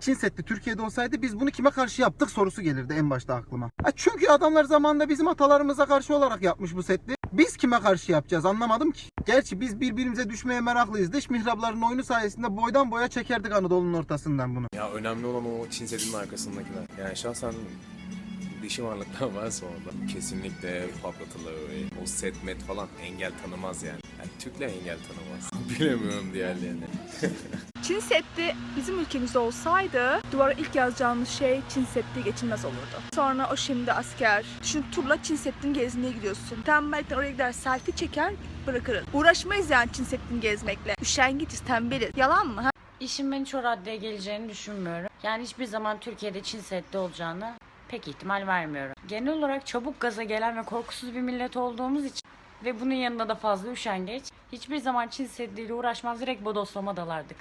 Çin Seddi Türkiye'de olsaydı biz bunu kime karşı yaptık sorusu gelirdi en başta aklıma. Ha çünkü adamlar zamanında bizim atalarımıza karşı olarak yapmış bu Seddi. Biz kime karşı yapacağız anlamadım ki. Gerçi biz birbirimize düşmeye meraklıyız. Dış mihrapların oyunu sayesinde boydan boya çekerdik Anadolu'nun ortasından bunu. Ya önemli olan o Çin Seddi'nin arkasındakiler. Yani şahsen dişi varlıklar varsa orada kesinlikle patlatılır. O set met falan engel tanımaz yani. yani Türkler engel tanımaz. Bilemiyorum diğerlerini. Çin Seddi bizim ülkemizde olsaydı duvara ilk yazacağımız şey Çin Seddi geçilmez olurdu. Sonra o şimdi asker. Düşün turla Çin Seddi'ni gezmeye gidiyorsun. Tembellikten oraya gider selfie çeker bırakırız. Uğraşmayız yani Çin Seddi'ni gezmekle. Üşengitiz, tembeliz. Yalan mı? Ha? İşin ben hiç o raddeye geleceğini düşünmüyorum. Yani hiçbir zaman Türkiye'de Çin Seddi olacağını pek ihtimal vermiyorum. Genel olarak çabuk gaza gelen ve korkusuz bir millet olduğumuz için ve bunun yanında da fazla üşengeç, hiçbir zaman Çin Seddi uğraşmaz direkt bodoslama dalardık.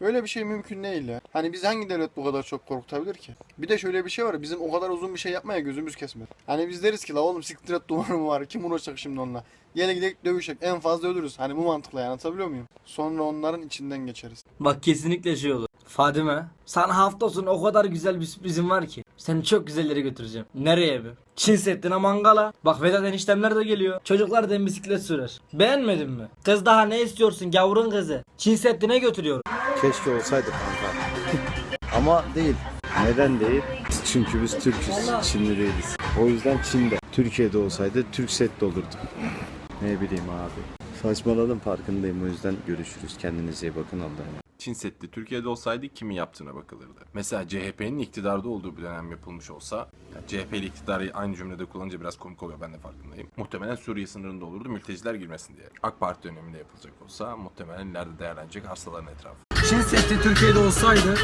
Öyle bir şey mümkün değil ya. Hani biz hangi devlet bu kadar çok korkutabilir ki? Bir de şöyle bir şey var. Bizim o kadar uzun bir şey yapmaya gözümüz kesmedi. Hani biz deriz ki la oğlum siktir et duvarım var. Kim uğraşacak şimdi onunla? Yine gidelim dövüşecek. En fazla ölürüz. Hani bu mantıkla yani anlatabiliyor muyum? Sonra onların içinden geçeriz. Bak kesinlikle şey olur. Fadime, sana hafta sonu o kadar güzel bir sürprizim var ki. Seni çok güzel yere götüreceğim. Nereye be? Çin Seddi'ne mangala. Bak Vedat eniştemler de geliyor. Çocuklar da bisiklet sürer. Beğenmedin mi? Kız daha ne istiyorsun gavurun kızı? Çin Seddi'ne götürüyorum. Keşke olsaydı kanka. Ama değil. Neden değil? Çünkü biz Türk'üz. Çinli değiliz. O yüzden Çin'de. Türkiye'de olsaydı Türk set olurdu. Ne bileyim abi. Saçmaladım farkındayım o yüzden görüşürüz. Kendinize iyi bakın Allah'a emanet. Çin Seddi Türkiye'de olsaydı kimin yaptığına bakılırdı. Mesela CHP'nin iktidarda olduğu bir dönem yapılmış olsa, yani CHP ile iktidarı aynı cümlede kullanınca biraz komik oluyor ben de farkındayım. Muhtemelen Suriye sınırında olurdu mülteciler girmesin diye. AK Parti döneminde yapılacak olsa muhtemelen ileride değerlenecek arsaların etrafı. Çin Seddi Türkiye'de olsaydı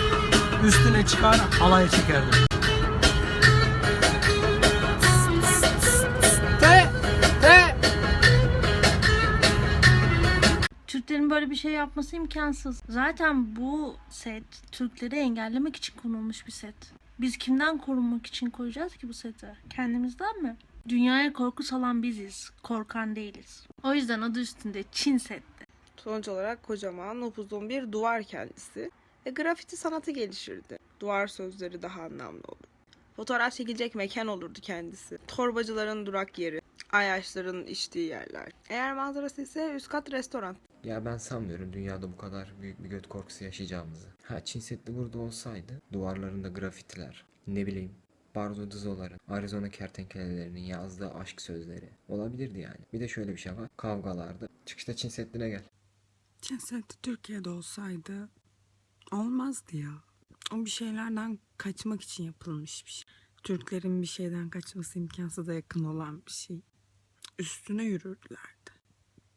üstüne çıkar halaya çekerdim. Böyle bir şey yapması imkansız. Zaten bu set Türkleri engellemek için konulmuş bir set. Biz kimden korunmak için koyacağız ki bu seti? Kendimizden mi? Dünyaya korku salan biziz, korkan değiliz. O yüzden adı üstünde Çin setti. Sonuç olarak kocaman upuzun bir duvar kendisi ve grafiti sanatı gelişirdi. Duvar sözleri daha anlamlı olur. Fotoğraf çekilecek mekan olurdu kendisi. Torbacıların durak yeri, ayaşların içtiği yerler. Eğer manzarası ise üst kat restoran. Ya ben sanmıyorum dünyada bu kadar büyük bir göt korkusu yaşayacağımızı. Ha Çin Seddi burada olsaydı duvarlarında grafitiler, ne bileyim Barzo Dızoların, Arizona kertenkelelerinin yazdığı aşk sözleri olabilirdi yani. Bir de şöyle bir şey var. Kavgalarda. Çıkışta Çin Seddi'ne gel. Çin Seddi Türkiye'de olsaydı olmazdı ya. O bir şeylerden kaçmak için yapılmış bir şey. Türklerin bir şeyden kaçması imkansıza yakın olan bir şey. Üstüne yürürdülerdi.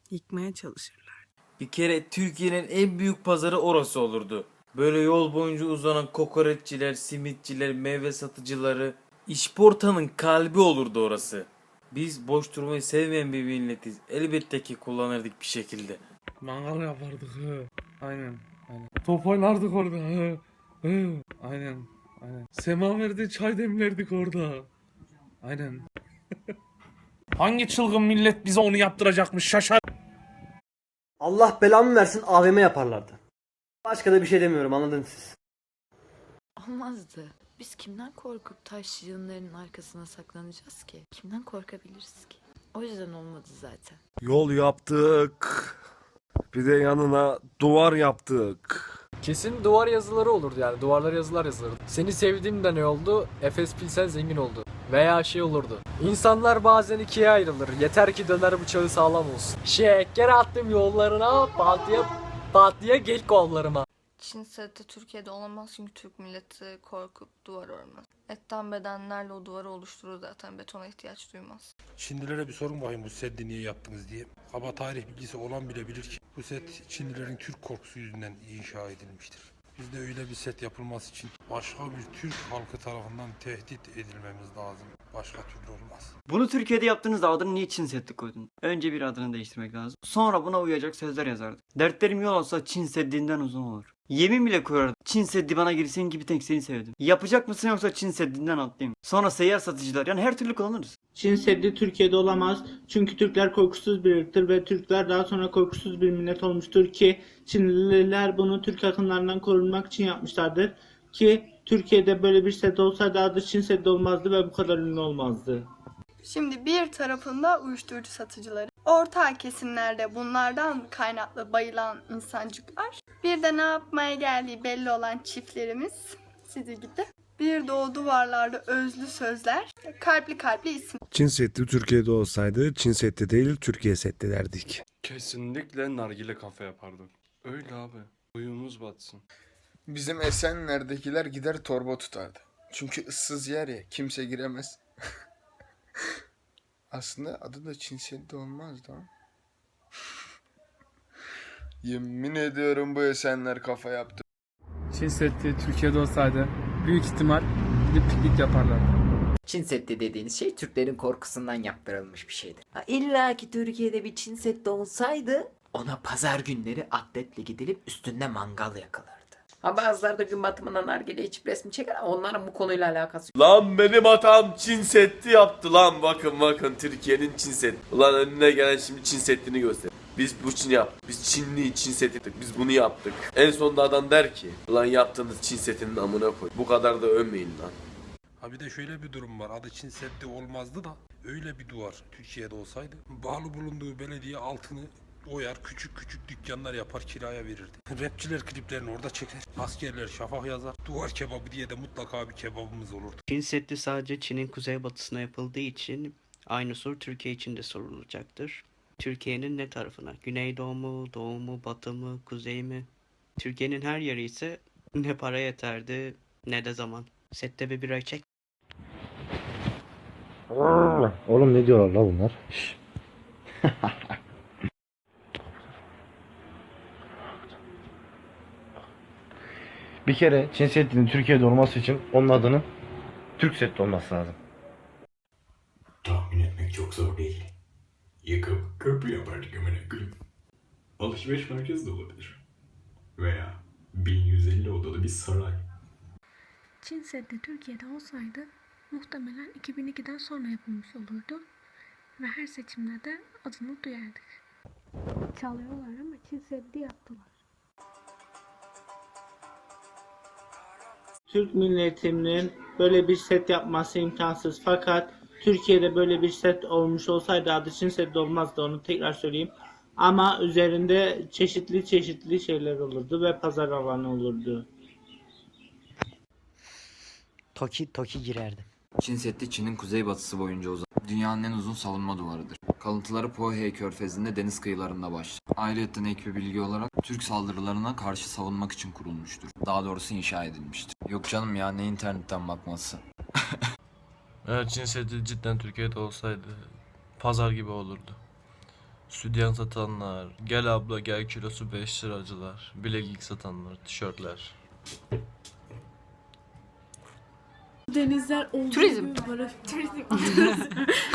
Yıkmaya çalışırlardı. Bir kere Türkiye'nin en büyük pazarı orası olurdu. Böyle yol boyunca uzanan kokoreççiler, simitçiler, meyve satıcıları. İşportanın kalbi olurdu orası. Biz boş durmayı sevmeyen bir milletiz. Elbette ki kullanırdık bir şekilde. Mangal yapardık he. Aynen. Aynen. Top oynardık orada he. He. Aynen. Aynen. Semaverde çay demlerdik orada. Aynen. Hangi çılgın millet bize onu yaptıracakmış şaşar. Allah belamı versin AVM yaparlardı. Başka da bir şey demiyorum anladınız siz. Olmazdı. Biz kimden korkup taş yığınlarının arkasına saklanacağız ki? Kimden korkabiliriz ki? O yüzden olmadı zaten. Yol yaptık. Bir de yanına duvar yaptık. Kesin duvar yazıları olurdu yani. Duvarlara yazılar yazılırdı. Seni sevdiğimde ne oldu? Efes Pilsen zengin oldu. Veya şey olurdu. İnsanlar bazen ikiye ayrılır. Yeter ki döner bıçağı sağlam olsun. Şeker attım yollarına. Patlıya patlıya gel kollarıma. Çin seti Türkiye'de olamaz çünkü Türk milleti korkup duvar örmez. Etten bedenlerle o duvarı oluşturur zaten betona ihtiyaç duymaz. Çinlilere bir sorun bakayım bu seddi niye yaptınız diye. Kaba tarih bilgisi olan bile bilir ki bu set Çinlilerin Türk korkusu yüzünden inşa edilmiştir. Bizde öyle bir set yapılması için başka bir Türk halkı tarafından tehdit edilmemiz lazım. Başka türlü olmaz. Bunu Türkiye'de yaptığınızda adını niye Çin Seddi koydun? Önce bir adını değiştirmek lazım. Sonra buna uyacak sözler yazardı. Dertlerim yol olsa Çin Seddi'nden uzun olur. Yemin bile kurardım. Çin Seddi bana girsin gibi tek seni sevdim. Yapacak mısın yoksa Çin Seddi'nden atlayayım. Sonra seyyar satıcılar yani her türlü kullanırız. Çin Seddi Türkiye'de olamaz çünkü Türkler korkusuz bir ırktır ve Türkler daha sonra korkusuz bir millet olmuştur ki Çinliler bunu Türk akınlarından korunmak için yapmışlardır. Ki Türkiye'de böyle bir set olsaydı adı Çin Seddi olmazdı ve bu kadar ünlü olmazdı. Şimdi bir tarafında uyuşturucu satıcıları, orta kesimlerde bunlardan kaynaklı bayılan insancıklar, bir de ne yapmaya geldiği belli olan çiftlerimiz sizi gibi. Bir de o duvarlarda özlü sözler, kalpli kalpli isim. Çin Seddi Türkiye'de olsaydı Çin Seddi değil Türkiye Seddi derdik. Kesinlikle nargile kafe yapardım. Öyle abi. Uyumuz batsın. Bizim Esenler'dekiler gider torba tutardı. Çünkü ıssız yer ya kimse giremez. Aslında adı da Çin Seddi olmazdı ama. Yemin ediyorum bu Esenler kafa yaptı. Çin Seddi Türkiye'de olsaydı büyük ihtimal gidip piknik yaparlardı. Çin Seddi dediğiniz şey Türklerin korkusundan yaptırılmış bir şeydir. Ha, İlla ki Türkiye'de bir Çin Seddi olsaydı ona pazar günleri atletle gidilip üstünde mangal yakılırdı. Ha bazıları da gün batımına nargile içip resmi çeker ama onların bu konuyla alakası yok. Lan benim hatam Çin Seddi yaptı lan. Bakın bakın Türkiye'nin Çin Seddi. Ulan önüne gelen şimdi Çin Seddi'ni göster. Biz bu Çin yaptık. Biz Çinli Çin yaptık. Biz bunu yaptık. En sonunda adam der ki Ulan yaptığınız Çin Seddi'nin amına koy. Bu kadar da övmeyin lan. Ha bir de şöyle bir durum var. Adı Çin Seddi olmazdı da öyle bir duvar Türkiye'de olsaydı bağlı bulunduğu belediye altını oyar küçük küçük dükkanlar yapar kiraya verirdi. Rapçiler kliplerini orada çeker. Askerler şafak yazar. Duvar kebabı diye de mutlaka bir kebabımız olurdu. Çin Seddi sadece Çin'in kuzeybatısına yapıldığı için aynı soru Türkiye için de sorulacaktır. Türkiye'nin ne tarafına? Güneydoğu mu, doğu mu, batı mı, kuzey mi? Türkiye'nin her yeri ise ne para yeterdi ne de zaman. Sette bir bira çek. Oğlum ne diyorlar la bunlar? bir kere Çin Seddi'nin Türkiye'de olması için onun adının Türk Seddi olması lazım. Tahmin etmek çok zor değil. Yıkıp köprü yapardık amına koyayım. Alışveriş merkezi de olabilir. Veya 1150 odalı bir saray. Çin Seddi Türkiye'de olsaydı muhtemelen 2002'den sonra yapılmış olurdu ve her seçimde de adını duyardık. Çalıyorlar ama Çin Seddi yaptılar. Türk milletinin böyle bir set yapması imkansız fakat Türkiye'de böyle bir set olmuş olsaydı adı Çin Seddi olmazdı onu tekrar söyleyeyim. Ama üzerinde çeşitli çeşitli şeyler olurdu ve pazar alanı olurdu. Toki Toki girerdi. Çin Seddi Çin'in kuzeybatısı boyunca uzanır. Dünyanın en uzun savunma duvarıdır. Kalıntıları Pohey Körfezi'nde deniz kıyılarında başlar. Ayrıca ek bir bilgi olarak Türk saldırılarına karşı savunmak için kurulmuştur. Daha doğrusu inşa edilmiştir. Yok canım ya ne internetten bakması. Eğer Çin Seddi cidden Türkiye'de olsaydı pazar gibi olurdu. Sütyen satanlar, gel abla gel kilosu 5 liracılar, bileklik satanlar, tişörtler. Denizler olduğu Turizm. böyle- Turizm.